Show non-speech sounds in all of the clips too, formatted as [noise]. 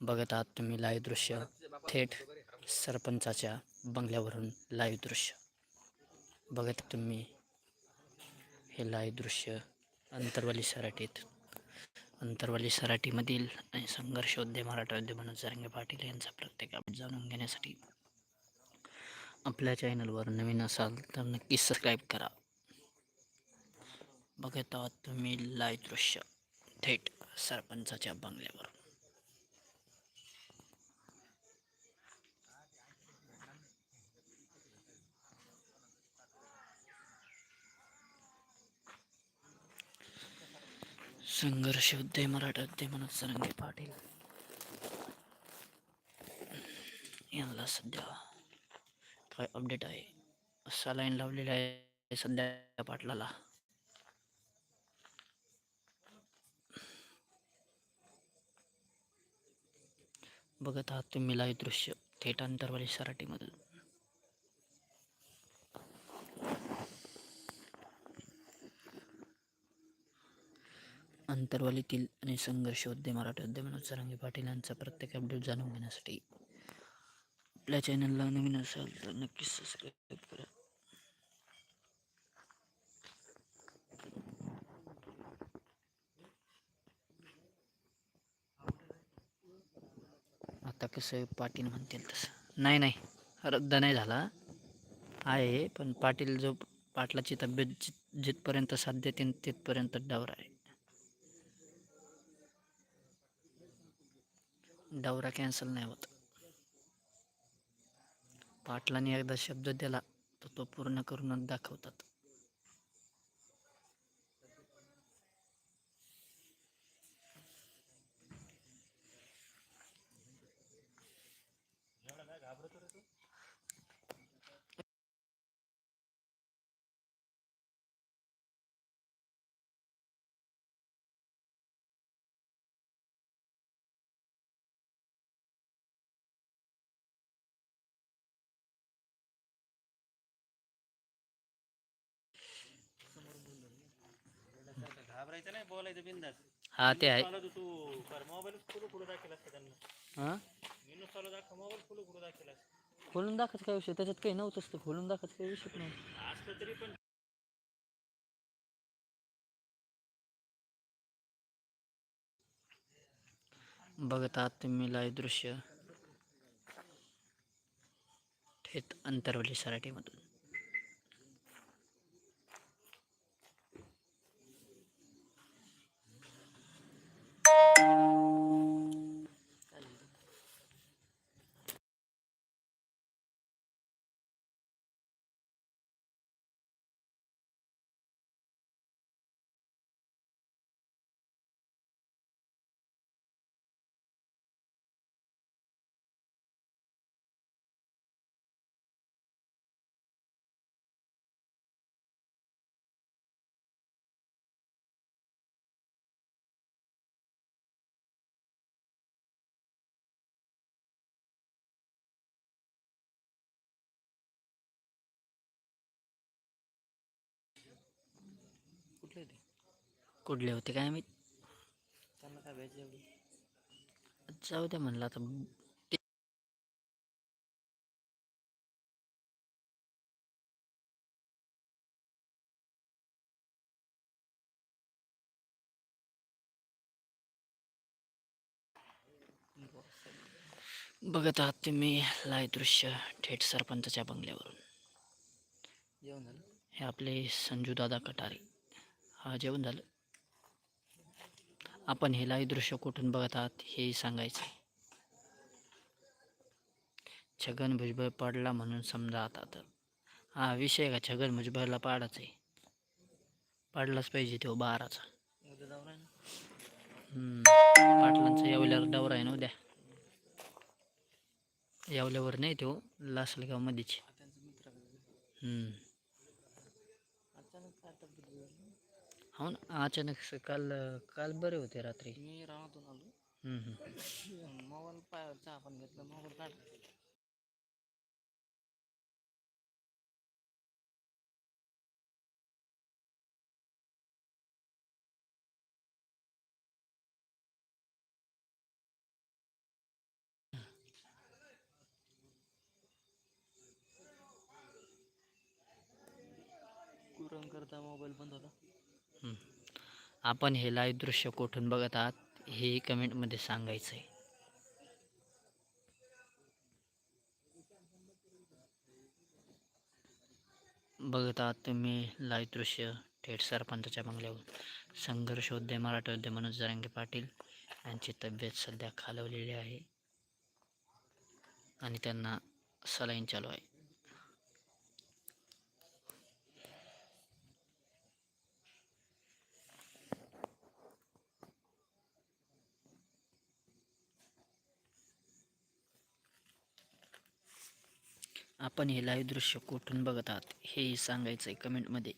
बघत आहात तुम्ही लाईव्ह दृश्य थेट सरपंचाच्या बंगल्यावरून लाईव्ह दृश्य. बघत तुम्ही हे लाईव्ह दृश्य अंतरवाली सराटीत. अंतरवाली सराटीमधील आणि संघर्ष उद्य मराठा उद्योग मनोज जारंगे पाटील यांचा प्रत्येक अपडेट जाणून घेण्यासाठी आपल्या चॅनलवर नवीन असाल तर नक्की सबस्क्राईब करा. बघत आहात तुम्ही लाईव्ह दृश्य थेट सरपंचाच्या बंगल्यावर संघर्ष उदय मराठा उदय मनोज सरंगे पाटील. यांना सध्या काय अपडेट आहे? असा लाईन लावलेला आहे सध्या पाटलाला. बघत आहात तुम्ही लाईव्ह दृश्य. थेट अंतरवाली सराटीमधून. अंतरवालीतील आणि संघर्ष उद्यम मराठी उद्य मनोज पाटील यांचा प्रत्येक अपडेट जाणून घेण्यासाठी आपल्या चॅनलला नवीन असाल तर नक्कीच सबस्क्राईब करा. आता कसं पाटील म्हणतील तसं. नाही नाही. रद्द नाही झाला. आहे पण पाटील जो पाटलाची तब्येत जित जिथपर्यंत साध्य तिथपर्यंत डावर आहे. डावरा कॅन्सल नाही होत. पाटलाने एकदा शब्द दिला तर तो पूर्ण करूनच दाखवतात. घाबरायचं नाही बोलायचं बिंदास. हा ते आहे. तू कर मोबाईल फुलं कुठं दाखल असतं त्यांना? हां? मी चालू दाखव मोबाईल फुलं कुठं दाखल असतं? खोलून दाखवत काय विषय? त्याच्यात काही नव्हतंच तर खोलून दाखवत काही विषय नव्हतं असलं तरी पण. बघत आहात तुम्ही लाईव्ह दृश्य. थेट अंतरवली सराटीमधून कुठले ते कुठले होते काय मी त्यांना काय व्हायचं एवढं जाऊ द्या म्हणलं आता. ते- बघत आहात तुम्ही लाईव्ह दृश्य थेट सरपंचाच्या बंगल्यावरून. हे आपले संजू दादा कटारे. हा जेवण झालं. आपण हे लाईव्ह दृश्य कुठून बघत आहात हेही सांगायचं आहे. छगन भुजबळ पडला म्हणून समजा आता तर. हा विषय का? छगन भुजबळला पाडाच आहे. पाडलाच पाहिजे तो बाराचा. पाटलांचा यावल्यावर दौरा आहे ना उद्या. यावल्यावर नाही तो लासलगावमध्येच. हम्म. हो ना. अचानक काल काल बरे होते रात्री. मी रानातून आलो. हम्म, हम्म. मोबाईल पाय आपण घेतला मोबाईल काढ कुरण करता मोबाईल बंद होता. आपण हे लाईव्ह दृश्य कुठून बघत आहात हे कमेंटमध्ये सांगायचं आहे बघत आहात तुम्ही लाईव्ह दृश्य थेट सरपंचाच्या बंगल्यावर संघर्ष उद्यम मराठा उद्यम मनोज जरांगे पाटील यांची तब्येत सध्या खालवलेली आहे. आणि त्यांना सलाईन चालू आहे. आपण हे लाईव्ह दृश्य कुठून बघत आहात हेही सांगायचं आहे कमेंटमध्ये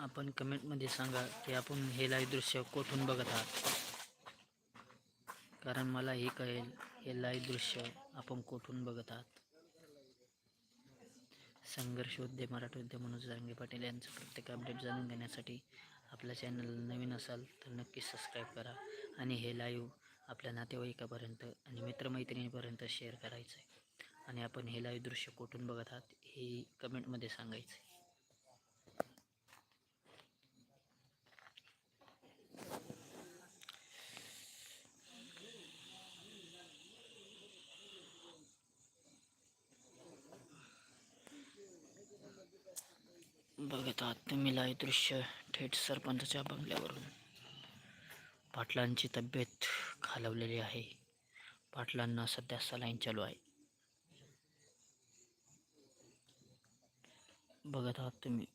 आपण कमेंटमध्ये सांगा की आपण हे लाईव्ह दृश्य कोठून बघत आहात? कारण मला हे कळेल हे लाईव्ह दृश्य आपण कोठून बघत आहात? संघर्ष उद्यम मनोज जांगे पाटील यांचं प्रत्येक अपडेट जाणून घेण्यासाठी आपल्या चॅनल नवीन असाल तर नक्की सबस्क्राईब करा आणि हे लाईव्ह आपल्या नातेवाईकापर्यंत आणि मित्रमैत्रिणीपर्यंत शेअर करायचं आहे आणि आपण हे लाईव्ह दृश्य कुठून बघत आहात हे कमेंटमध्ये सांगायचं आहे बघत आहात तुम्ही लाईव्ह दृश्य थेट सरपंचाच्या बंगल्यावरून. पाटलांची तब्येत खालवलेली आहे. पाटलांना सध्या सलाईन चालू आहे. बघत आहात तुम्ही.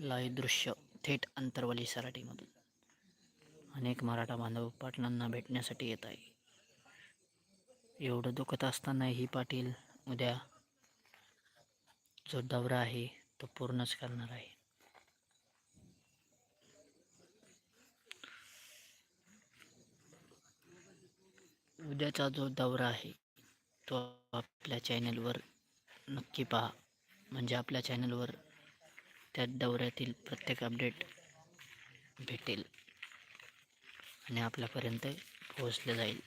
लाईव्ह दृश्य थेट अंतरवाली सराटीमधून. अनेक मराठा बांधव पाटलांना भेटण्यासाठी येत आहे. एवढं दुखत असतानाही पाटील उद्या जो दौरा आहे तो पूर्णच करणार आहे. उद्याचा जो दौरा आहे तो आपल्या चॅनलवर नक्की पहा. म्हणजे आपल्या चॅनलवर त्या दौऱ्यातील प्रत्येक अपडेट भेटेल आणि आपल्यापर्यंत पोहोचले जाईल.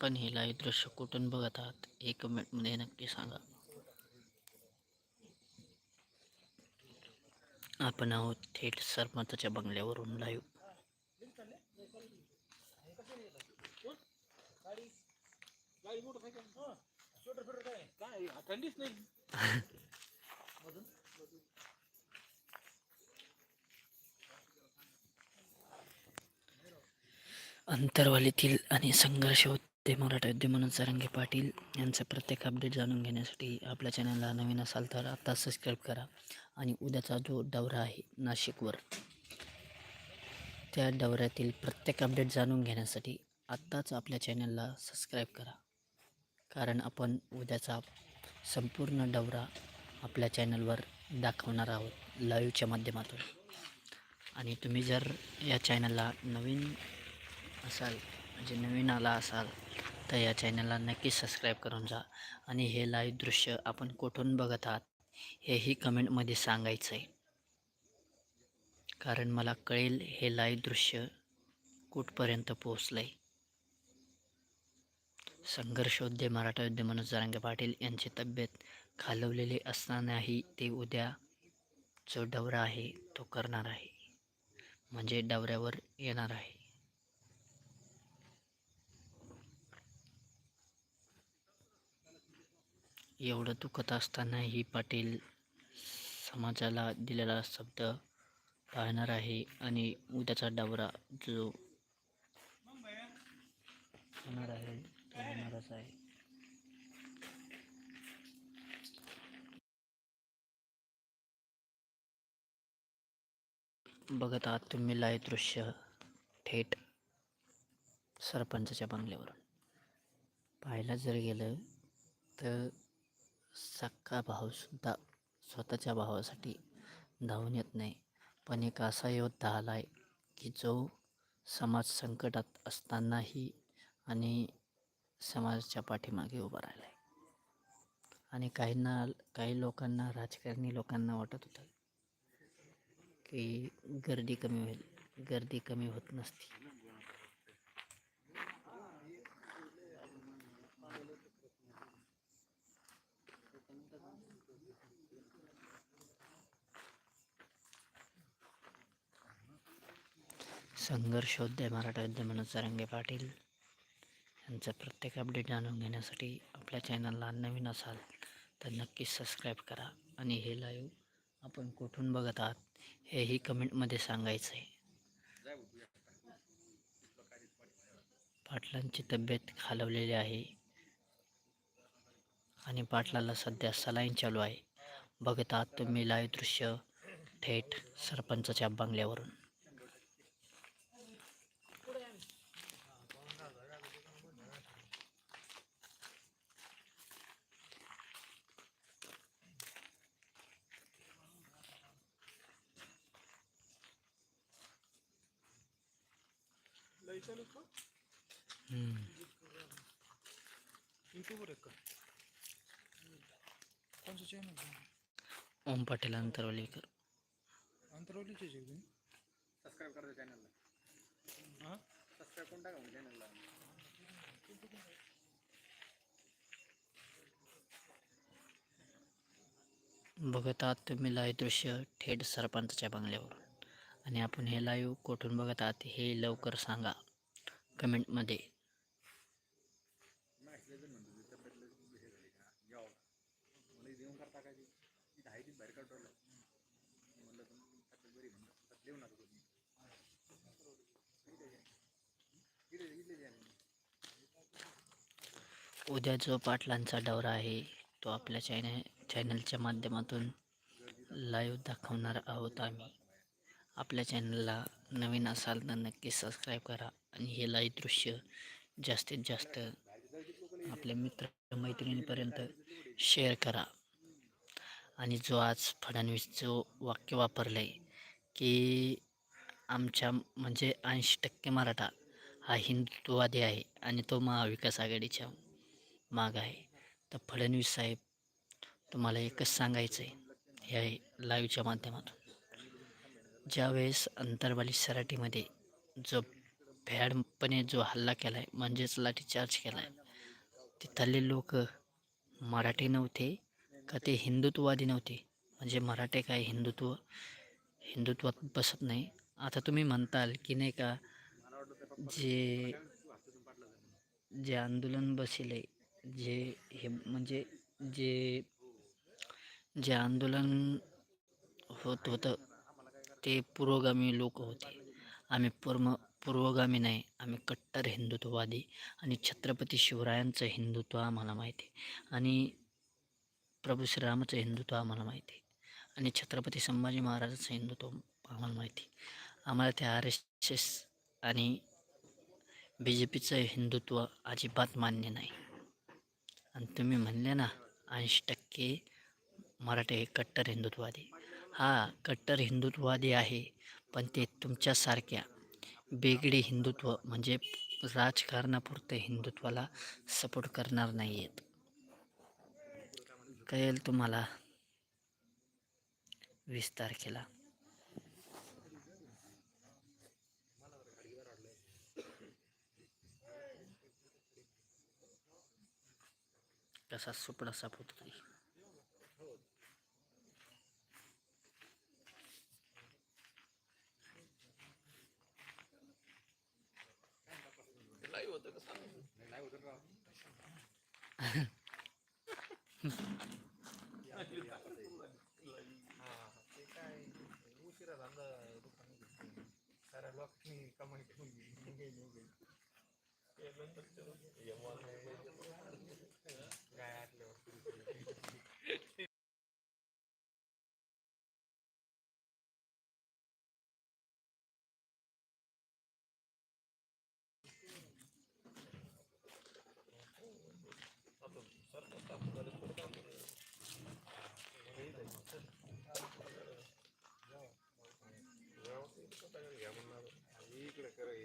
आपण हे लाईव्ह दृश्य कुठून बघत आहात? हे कमेंटमध्ये नक्की सांगा. आपण आहोत थेट सरपंचाच्या बंगल्यावरून लाईव्ह [laughs] अंतरवालीतील आणि संघर्ष होत ते मराठा म्हणून सरंगे पाटील यांचं प्रत्येक अपडेट जाणून घेण्यासाठी आपल्या चॅनलला नवीन असाल तर आत्ता सबस्क्राईब करा आणि उद्याचा जो दौरा आहे नाशिकवर त्या दौऱ्यातील प्रत्येक अपडेट जाणून घेण्यासाठी आत्ताच आपल्या चॅनलला सबस्क्राईब करा. कारण आपण उद्याचा संपूर्ण दौरा आपल्या चॅनलवर दाखवणार आहोत लाईव्हच्या माध्यमातून. आणि तुम्ही जर या चॅनलला नवीन असाल म्हणजे नवीन आला असाल तर या चॅनलला नक्की सबस्क्राईब करून जा. आणि हे लाईव्ह दृश्य आपण कुठून बघत आहात हेही कमेंटमध्ये सांगायचं आहे कारण मला कळेल हे लाईव्ह दृश्य कुठपर्यंत पोहोचलं आहे संघर्षोद्य मराठा युद्ध मनोज जरांगे पाटील यांची तब्येत खालवलेली असतानाही ते उद्या जो डवरा आहे तो करणार आहे. म्हणजे डवऱ्यावर येणार आहे. एवढं दुखत असतानाही पाटील समाजाला दिलेला शब्द पाळणार आहे आणि उद्याचा डावरा जो होणार आहे तो होणारच आहे. बघत आहात तुम्ही लाईव्ह दृश्य थेट सरपंचाच्या बंगल्यावरून. पाहायला जर गेलं तर सक्का भाऊसुद्धा स्वतःच्या भावासाठी धावून येत नाही. पण एक असा योद्धा आला आहे की जो समाज संकटात असतानाही आणि समाजाच्या पाठीमागे उभा राहिला आहे आणि काहींना काही लोकांना राजकारणी लोकांना वाटत होतं की गर्दी कमी होईल. गर्दी कमी होत नसती. संघर्षोद्य मराठा युद्ध मनोज सरंगे पाटील यांचं प्रत्येक अपडेट जाणून घेण्यासाठी आपल्या चॅनलला नवीन असाल तर नक्की सबस्क्राईब करा आणि हे लाईव्ह आपण कुठून बघत आहात हेही कमेंटमध्ये सांगायचं आहे पाटलांची तब्येत खालवलेली आहे आणि पाटलाला सध्या सलाईन चालू आहे. बघत आहात तुम्ही लाईव्ह दृश्य थेट सरपंचाच्या बंगल्यावरून हम्म. युट्यूबवर आहे का कोणचं चॅनल ओम पाटील अंतरवलीकर अंतरवलीचे आहे तुम्ही सबस्क्राईब करा चॅनलला सबस्क्राईब करून टाका चॅनलला बघत आहात तुम्ही लाईव्ह दृश्य थेट सरपंचाच्या बंगल्यावरून. आणि आपण हे लाईव्ह कुठून बघत आहात हे लवकर सांगा. कमेंटमध्ये. उद्या जो पाटलांचा दौरा आहे तो आपल्या चॅनल चॅनलच्या माध्यमातून लाईव्ह दाखवणार आहोत आम्ही. आपल्या चॅनलला नवीन असाल तर नक्की सबस्क्राईब करा. आणि हे लाईव्ह दृश्य जास्तीत जास्त आपल्या मित्र मैत्रिणींपर्यंत शेअर करा. आणि जो आज फडणवीस जो वाक्य वापरलं आहे की आमच्या म्हणजे ऐंशी टक्के मराठा हा हिंदुत्ववादी आहे आणि तो महाविकास आघाडीच्या माग आहे. तर फडणवीस साहेब तुम्हाला एकच सांगायचं आहे या लाईव्हच्या माध्यमातून. ज्यावेळेस अंतरवाली सराटीमध्ये जो भ्याडपणे जो हल्ला केला आहे म्हणजेच लाठीचार्ज केला आहे तिथले लोक मराठी नव्हते का ते हिंदुत्ववादी नव्हते? म्हणजे मराठे काय हिंदुत्व हिंदुत्वात बसत नाही. आता तुम्ही म्हणताल की नाही का जे जे आंदोलन बसिले जे हे म्हणजे जे जे आंदोलन होत होतं ते पुरोगामी लोक होते. आम्ही पूर्व पूर्वगामी नाही. आम्ही कट्टर हिंदुत्ववादी आणि छत्रपती शिवरायांचं हिंदुत्व आम्हाला माहिती आहे. आणि प्रभू श्रीरामाचं हिंदुत्व आम्हाला माहिती आहे. आणि छत्रपती संभाजी महाराजांचं हिंदुत्व आम्हाला माहिती आहे. आम्हाला त्या आर एस एस आणि बी जे पीचं हिंदुत्व अजिबात मान्य नाही. आणि तुम्ही म्हणले ना ऐंशी टक्के मराठी कट्टर हिंदुत्ववादी. हा कट्टर हिंदुत्ववादी आहे पण ते तुमच्यासारख्या बेगडे हिंदुत्व म्हणजे राजकारणापुरते हिंदुत्वाला सपोर्ट करणार नाही आहेत कळेल तुम्हाला? वीस तारखेला. कसा सुपडा सापडतो तरी उशिरा धंदा दुकान साऱ्या लोकांनी कमाई करून काय आटल्यावर इकडे करायचं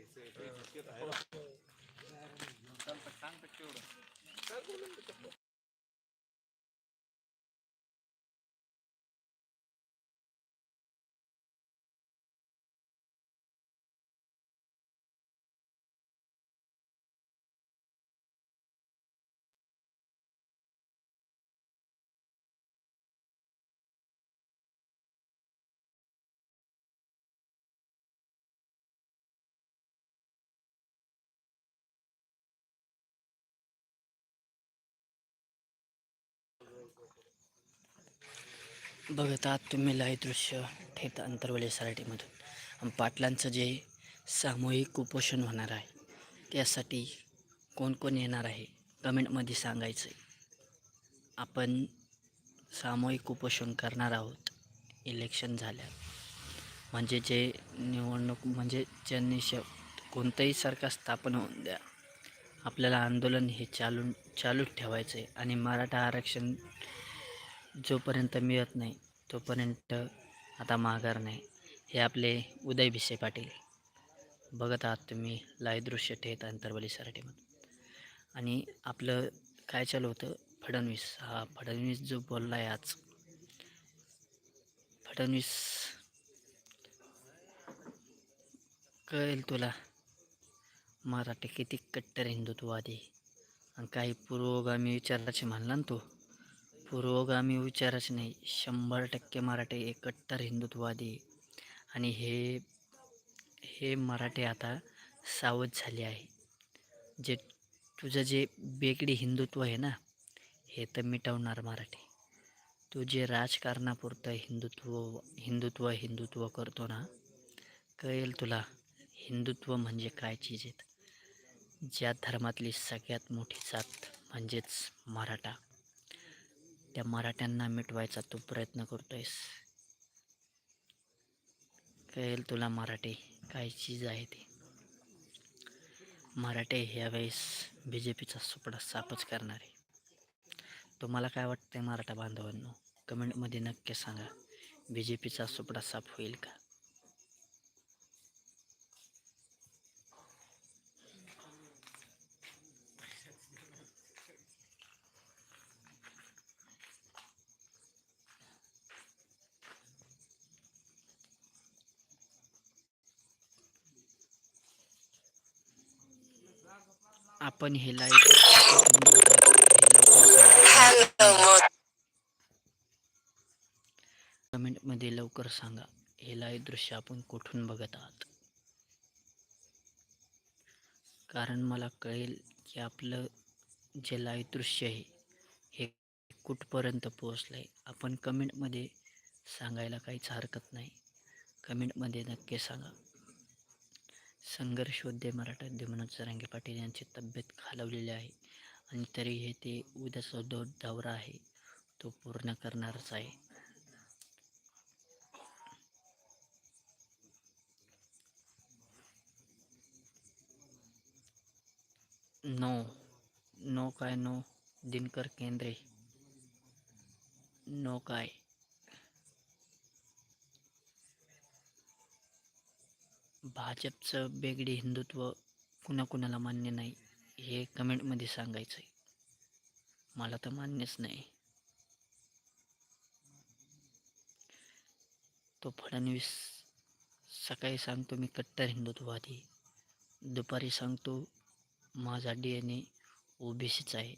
सांगतात तेवढं बघत आहात तुम्ही लय दृश्य थेट अंतरवली सराटीमधून आणि पाटलांचं जे सामूहिक उपोषण होणार आहे त्यासाठी कोण कोण येणार आहे कमेंटमध्ये सांगायचं आहे आपण सामूहिक उपोषण करणार आहोत इलेक्शन झाल्या म्हणजे जे निवडणूक म्हणजे ज्यांनी श कोणतंही सरकार स्थापन होऊन द्या आपल्याला आंदोलन हे चालून चालूच ठेवायचं आहे आणि मराठा आरक्षण जोपर्यंत मिळत नाही तोपर्यंत आता माघार नाही. हे आपले उदय भिसे पाटील. बघत आहात तुम्ही लाईव्ह दृश्य ठेत अंतर्बली सराठीमधून आणि आपलं काय चालू होतं? फडणवीस. हा फडणवीस जो बोलला आहे आज. फडणवीस कळेल तुला. मराठी किती कट्टर हिंदुत्ववादी. आणि काही पूर्वगामी विचाराचे म्हणला ना तो. पूर्वगामी विचारच नाही. शंभर टक्के मराठे एकट्टर हिंदुत्ववादी. आणि हे हे मराठी आता सावध झाले आहे. जे तुझं जे बेगडी हिंदुत्व आहे ना हे तर मिटवणार मराठी. तू जे राजकारणापुरतं हिंदुत्व हिंदुत्व हिंदुत्व करतो ना कळेल तुला हिंदुत्व म्हणजे काय चीज आहेत. ज्या धर्मातली सगळ्यात मोठी जात म्हणजेच मराठा. त्या मराठ्यांना मिटवायचा तू प्रयत्न करतोयस. कळेल तुला मराठी काय चीज आहे ते. मराठे ह्यावेळेस बी जे पीचा सुपडा सापच करणार. आहे तुम्हाला काय वाटतंय मराठा बांधवांनो? कमेंटमध्ये नक्की सांगा. बी जे पीचा सुपडा साफ होईल का? आपण हे लाईव्ह कमेंटमध्ये लवकर सांगा हे लाईव्ह दृश्य आपण कुठून बघत आहात? कारण मला कळेल की आपलं जे लाईव्ह दृश्य आहे हे कुठपर्यंत पोहोचलं आहे आपण कमेंटमध्ये सांगायला काहीच हरकत नाही. कमेंटमध्ये नक्की सांगा. संघर्षोद्य मराठा मनोज सरांगे पाटील यांची तब्येत खालवलेली आहे आणि तरीही ते उद्याचा जो दौरा आहे तो पूर्ण करणारच आहे. नो नो काय नो दिनकर केंद्रे. नो काय. भाजपचं बेगडी हिंदुत्व कुणाकुणाला मान्य नाही हे कमेंटमध्ये सांगायचं आहे मला तर मान्यच नाही. तो फडणवीस सकाळी सांगतो मी कट्टर हिंदुत्ववादी दुपारी सांगतो माझा डी एन ए ओबीसीचा आहे.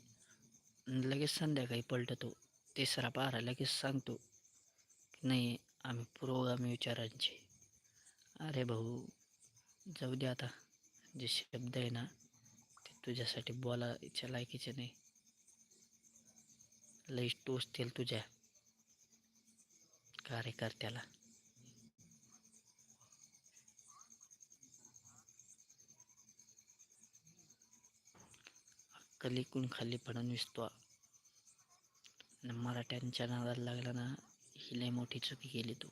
लगेच संध्याकाळी पलटतो तिसरा पारा लगेच सांगतो की नाही आम्ही पुरोगामी विचारांचे. अरे भाऊ जाऊ दे आता. जे शब्द आहे ना ते तुझ्यासाठी बोलायच्या लायकीचे नाही. लई टोचतील तुझ्या कार्यकर्त्याला. कलिकून खाली फडणवीस तो आणि मराठ्यांच्या नादाला लागला ना ही लई मोठी चुकी केली तू.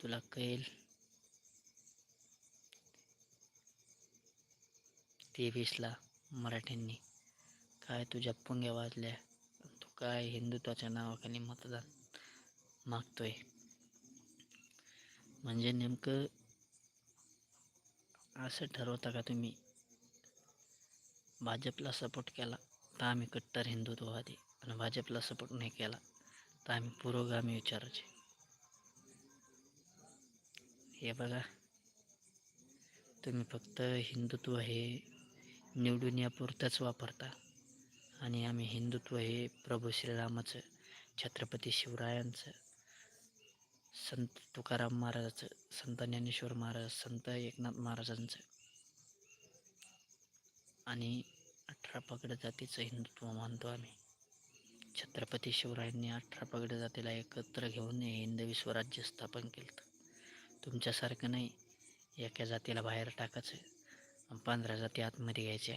तुला कळेल. तेवीसला मराठ्यांनी काय तुझ्या पुंग्या वाजल्या तू काय हिंदुत्वाच्या नावाखाली मतदान मागतोय? म्हणजे नेमकं असं ठरवता का तुम्ही? भाजपला सपोर्ट केला तर आम्ही कट्टर हिंदुत्ववादी आणि भाजपला सपोर्ट नाही केला तर आम्ही पुरोगामी विचाराचे. हे बघा. तुम्ही फक्त हिंदुत्व हे निवडून यापुरतंच वापरता. आणि आम्ही हिंदुत्व हे प्रभू श्रीरामाचं छत्रपती शिवरायांचं संत तुकाराम महाराजाचं संत ज्ञानेश्वर महाराज संत एकनाथ महाराजांचं आणि अठरा पगड जातीचं हिंदुत्व मानतो आम्ही. छत्रपती शिवरायांनी अठरा पगड जातीला एकत्र घेऊन हे हिंदवी स्वराज्य स्थापन केलं तुमच्यासारखं नाही. एका जातीला बाहेर टाकायचं पंधरा जाती आतमध्ये घ्यायच्या.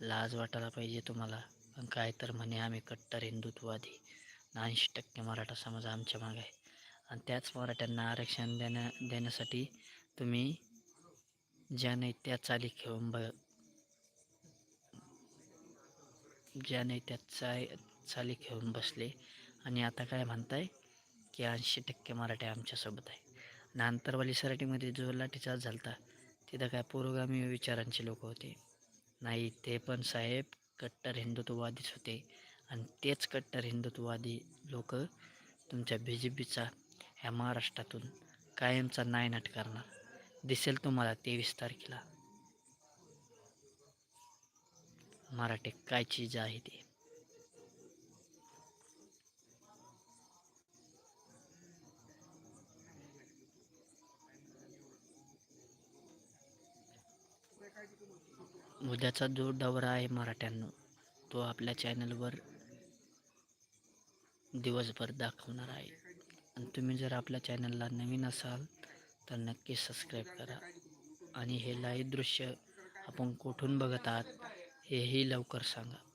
लाज वाटायला पाहिजे तुम्हाला. पण काय तर म्हणे आम्ही कट्टर हिंदुत्ववादी ऐंशी टक्के मराठा समाज आमच्या मागे आहे. आणि त्याच मराठ्यांना आरक्षण देण्या देण्यासाठी तुम्ही ज्या नाही त्या चाली खेळून ब ज्या नाही त्या चा चाली खेळून बसले. आणि आता काय म्हणताय की ऐंशी टक्के मराठी आमच्यासोबत आहे. नांतरवाली सराटीमध्ये जो लाठीचार्ज झाला तिथं काय पुरोगामी विचारांचे लोक होते. नाही ते पण साहेब कट्टर हिंदुत्ववादीच होते. आणि तेच कट्टर हिंदुत्ववादी लोक तुमच्या बी जे पीचा ह्या महाराष्ट्रातून कायमचा नायनाट करणार. दिसेल तुम्हाला तेवीस तारखेला. मराठी काय चीज आहे ते? उद्याचा जो दौरा आहे मराठ्यांनो तो आपल्या चॅनलवर दिवसभर दाखवणार आहे. आणि तुम्ही जर आपल्या चॅनलला नवीन असाल तर नक्की सबस्क्राईब करा. आणि हे लाईव्ह दृश्य आपण कुठून बघत आहात हेही लवकर सांगा.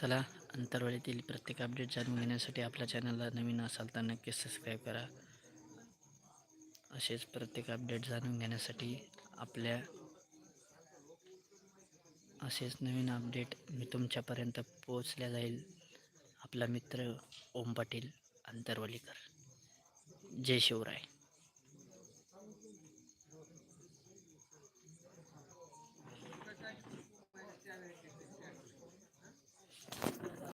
चला अंतरवाळीतील प्रत्येक अपडेट जाणून घेण्यासाठी आपल्या चॅनलला नवीन असाल तर नक्कीच सबस्क्राईब करा. असेच प्रत्येक अपडेट जाणून घेण्यासाठी आपल्या असेच नवीन अपडेट मी तुमच्यापर्यंत पोचल्या जाईल. आपला मित्र ओम पाटील अंतरवलीकर जय शिवराय.